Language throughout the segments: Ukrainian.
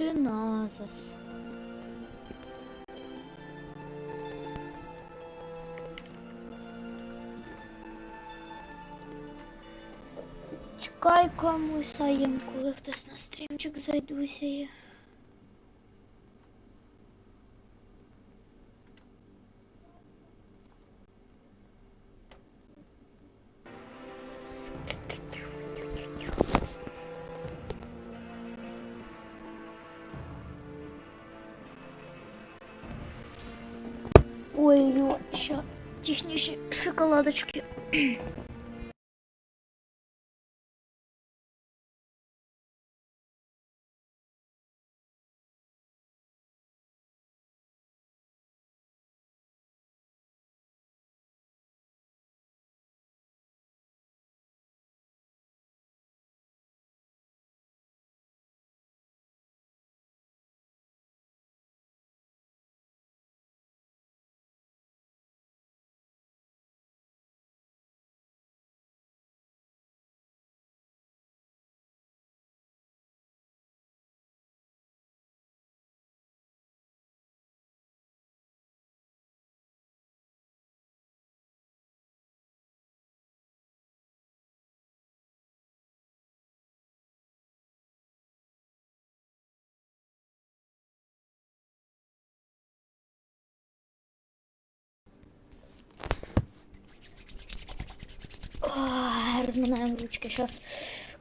чи назас. Чекай комусь, а їм, коли хтось на стрімчик зайдуся шоколадочки. Ой, Розминаємо ручки. Зараз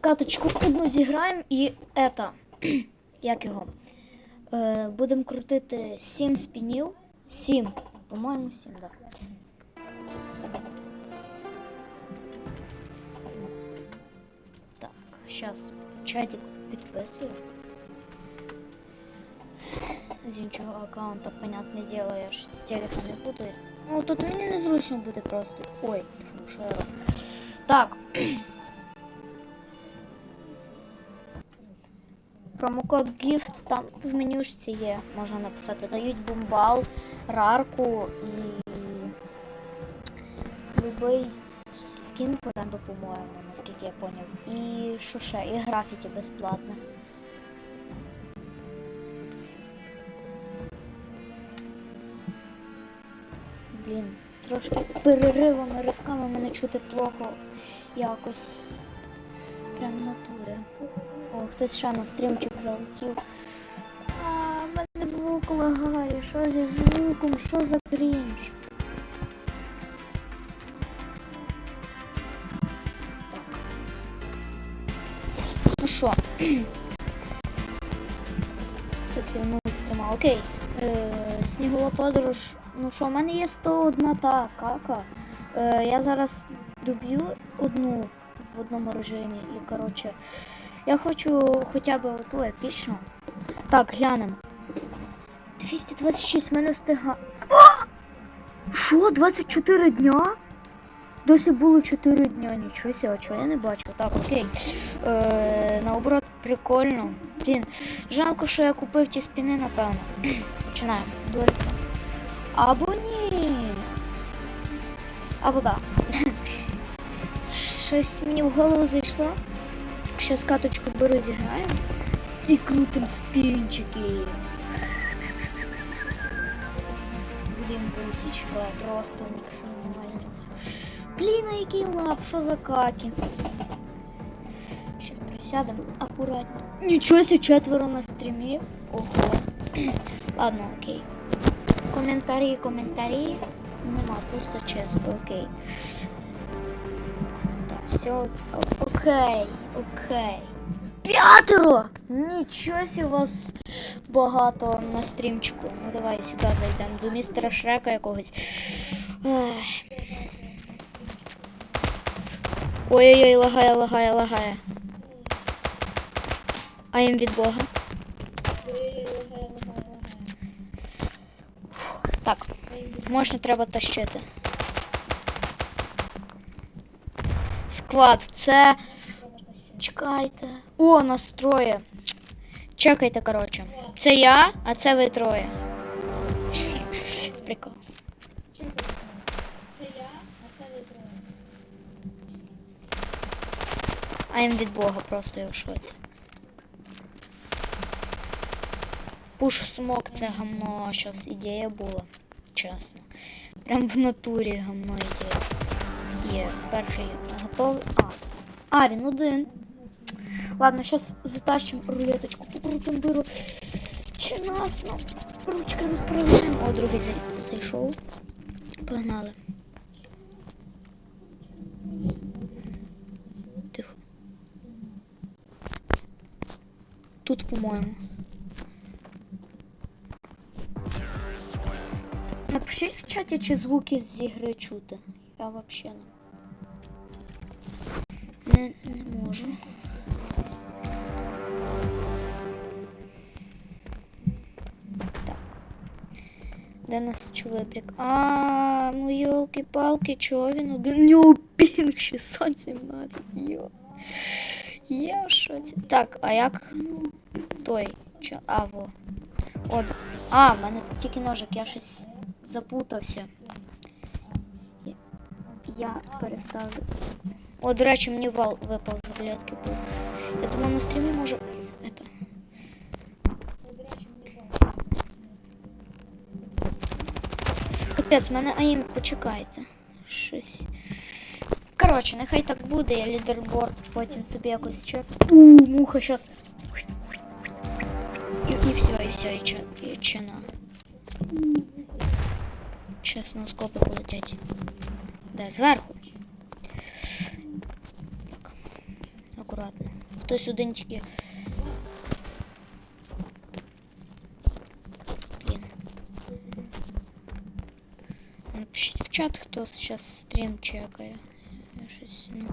каточку одну зіграємо і это. Як його? Е, будемо крутити 7 спінів. 7. По-моєму, 7, так. Да. Так, зараз чатик підписую. З іншого аккаунта, понятне дело, я ж з телефона не буду. Ну, тут мені незручно буде просто. Ой, що я роблю. Так. Промокод GIFT там в менюшці є, можна написати. Дають бомбал, рарку і любий скін оренду, по-моєму, наскільки я поняв. І що ще? І графіті безплатне. Блін, трошки переривами, ривками мене чути плохо якось. Прям в натурі. О, хтось ще на стрімчик залетів. А, мене звук лагає. Що зі звуком? Що за крінж? Так. Ну що? Хтось вернув стрима. Окей. Е, снігова подорож. Ну що, в мене є 101 та кака. Е, я зараз доб'ю одну в одному режимі і коротше. Я хочу хоча б оту епічну. Так, глянемо. 226 мене встига. О! Що? 24 дня? Досі було 4 дня, нічого себе, а чого я не бачу. Так, окей. Е, наоборот, прикольно. Блін, жалко, що я купив ті спіни, напевно. Починаємо. Дуель. Або ні. Або да. Щось мені в голову зайшло. Щас каточку беру, зіграємо. І крутим спінчики. Будемо бусічка, просто максимально. Блін, а який лап, що за каки? Ще присядемо акуратно. Нічого себе, четверо на стрімі. Ого. Ладно, окей. Коментарі, коментарі. Нема, просто чисто, окей. Так, все окей, окей. П'ятеро! Нічого себе вас багато на стрімчику. Ну давай сюди зайдемо до містера Шрека якогось. Ой-ой-ой, лагає, лагає, лагає. А їм від Бога. Так, можна треба тащити. Склад, це. Чекайте. О, нас троє. Чекайте, коротше. Це я, а це ви троє. Всі. Прикол. Це я, а це ви троє. А їм від Бога просто я в шоці. Пуш смок це гамно, щас ідея була. Чесно. Прям в натурі гамно ідея. Є. Перший готовий. А. А, він один. Ладно, сейчас затащим рулеточку, покрутим дыру. Чи нас ну, ручками справляємо. О, другий зайшов. Погнали. Тихо. Тут, по-моєму. Напишіть в чаті, чи звуки з ігри чути. Я вообще не. Не, можу. Так. Де нас чоловік? А, ну йолки-палки, чого він один? Нього пінг 617, йо. Я шоці. Так, а як той? Чо? А, во. От. А, в мене тільки ножик, я щось запутався. Я, я переставлю. О, до речі, мені вал випав з рулетки був. Я думав на стрімі може. Это. Капець, в мене аїм, почекайте. Щось. Коротше, нехай так буде, я лідерборд потім собі якось чек. У, муха щас. І, і все, і все, і, чи, і чина. Чесно, скопи полетять. Да, зверху. Так. Акуратно. Хтось один тільки. Блін. Напишіть в чат, хто зараз стрім чекає. Я щось, ну.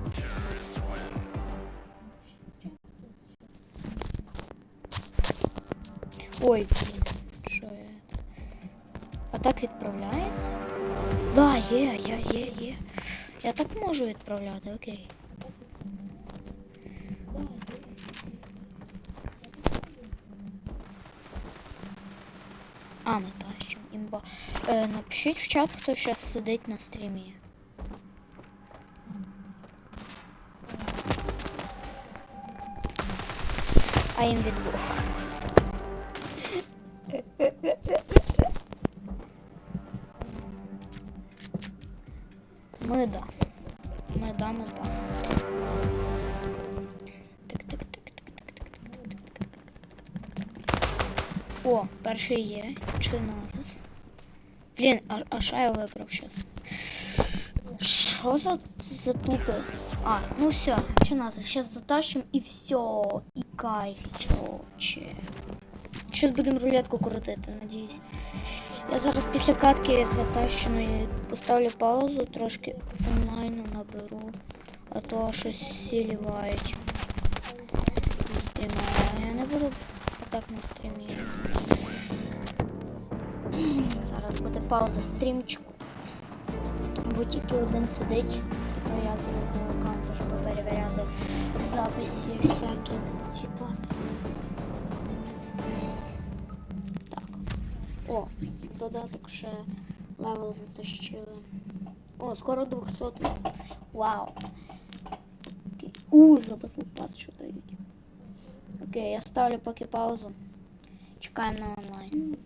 Ой, блін, що це? А так відправляється? Да, є, я є, є. Я так можу відправляти, окей. А, ми тащимо, імба. Е, напишіть в чат, хто зараз сидить на стрімі. А їм відбув. так, так. О, перший є. Чи назис? Блін, а, а що я вибрав щас? Що за, за тупи? А, ну все, чи назис? Сейчас затащим і все. І кайф, чоче. Щас будемо рулетку крутити, надіюсь. Я зараз після катки затащеної поставлю паузу, трошки онлайну наберу, а То щось всі лівають. На Я не буду отак на стрімі. Зараз буде пауза стрімчику. Бо тільки один сидить, то я з другого аккаунту, щоб перевіряти записи всякі, типа. Так. О, додаток ще левел затащили. О, скоро 200. Вау. У, за батл пас що дають. Окей, я ставлю поки паузу. Чекаємо на онлайн.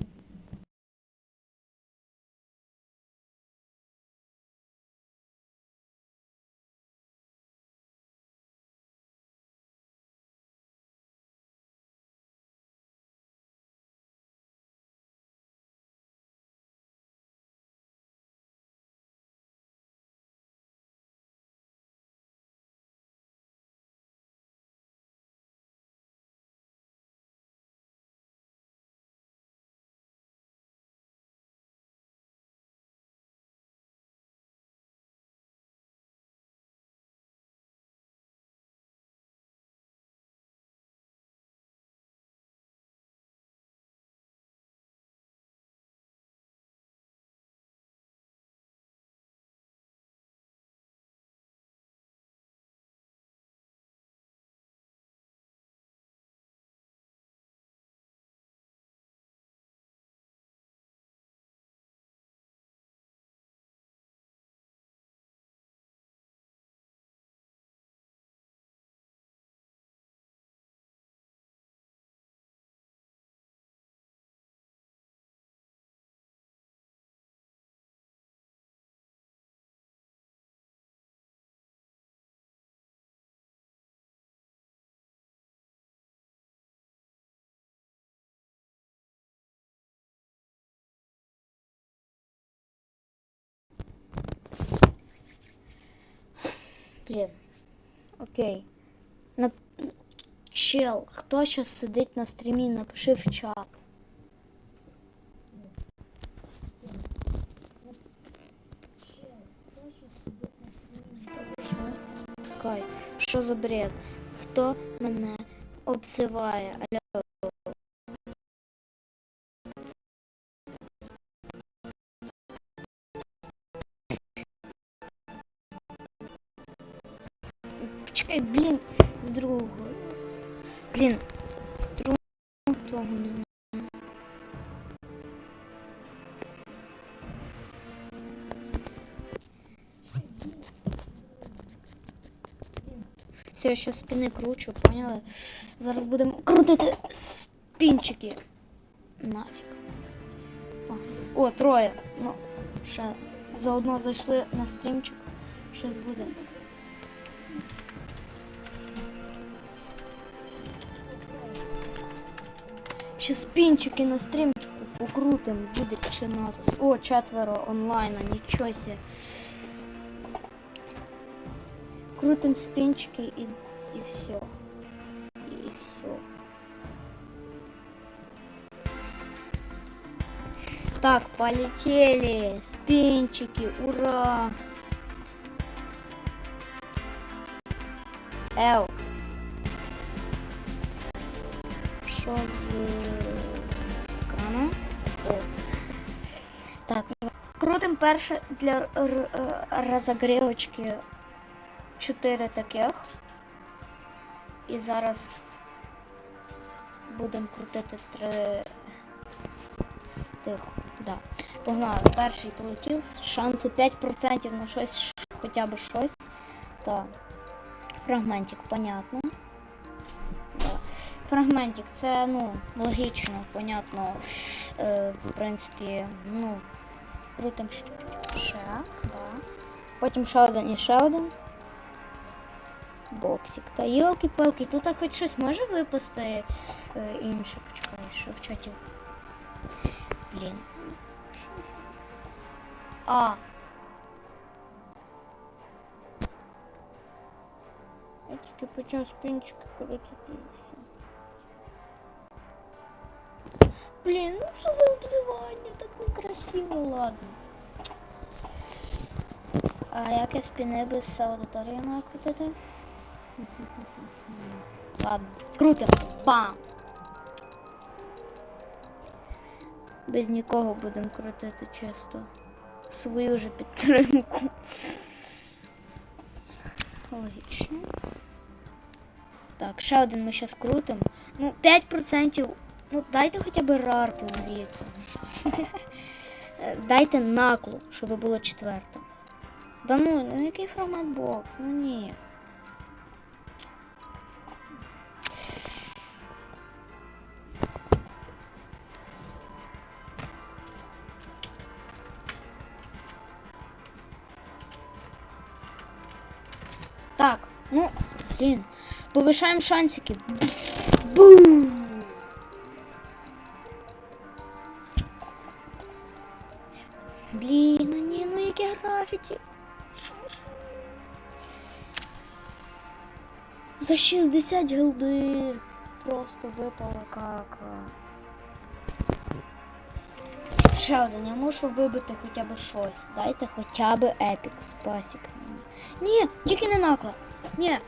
Блін. Окей. На... Чел, хто зараз сидить на стрімі, напиши в чат. Що за бред? Хто мене обзиває? Все, ще спини кручу, поняли? Зараз будемо крутити спінчики. Нафіг. О, О, троє. Ну, ще заодно зайшли на стрімчик. Щось буде. Ще спінчики на стрімчику покрутим, буде чи нас. О, четверо онлайна, нічого себе. Крутим спинчики и, и все. И все. Так, полетели. Спинчики, ура! Эл. Що з екрану? Так, крутим перше для р- р- розогрівочки чотири таких. І зараз будемо крутити три тих. Да. Погнали. Перший полетів. Шанси 5% на щось, хоча б щось. Так. Фрагментик, понятно. Да. Фрагментик, це ну, логічно, понятно. Е, в принципі, ну, крутим ще, да. Потім ще один і ще один. Боксик. Та йолки-палки, тут так хоч щось може випасти е, інше. Почекай, що в чаті. Блін. А. Я тільки почав спінчики крутити. Блін, ну що за обзивання? Так некрасиво, ладно. А як я спіни без аудиторії маю крутити? Ладно, крутим. Бам! Без нікого будемо крутити чисто. Свою же підтримку. Логічно. Так, ще один ми зараз крутимо. Ну, 5%. Ну, дайте хоча б рарку звідси. Дайте наклу, щоб було четверте. Да ну, ну який формат бокс? Ну ні. Блин. Повышаем шансики. Бум! Блін, ну ні, ну яке графіті. За 60 голди просто випала кака. Ще один, я мушу вибити хоча б щось. Дайте хоча б епік спасік мені. Ні, тільки не наклад. Ні.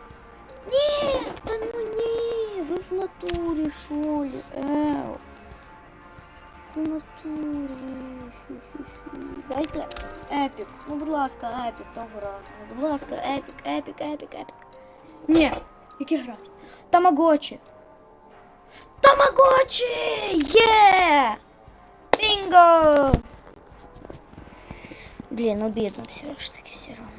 Ні, та ну ні, ви в натурі шолі. Еу. В натурі. Ші-ші-ші. Дайте епік. Ну, будь ласка, епік того разу. Ну, будь ласка, епік, епік, епік, епік. Ні, які графіті. Тамагочі. Тамагочі! Є! Бінго! Блін, обідно все ж таки все равно.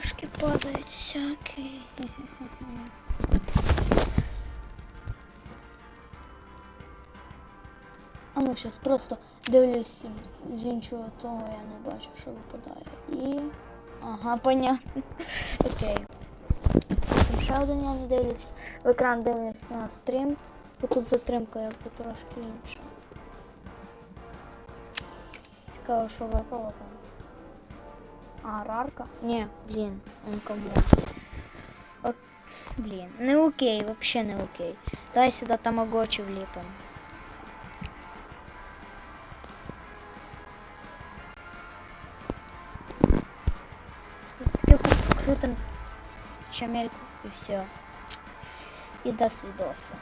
Какашки падают всякие. А ну зараз просто дивлюсь з іншого того, я не бачу, що випадає. І. Ага, понятно. Окей. Там ще один я не дивлюсь. В екран дивлюсь на стрім. Бо тут затримка якби трошки інша. Цікаво, що випало там. А, рарка? Ні, блін, он кому. О, блін, не окей, вообще не окей. Дай сюди тамагочі вліпим. Таке крутим чамельку і все. І до свідоса.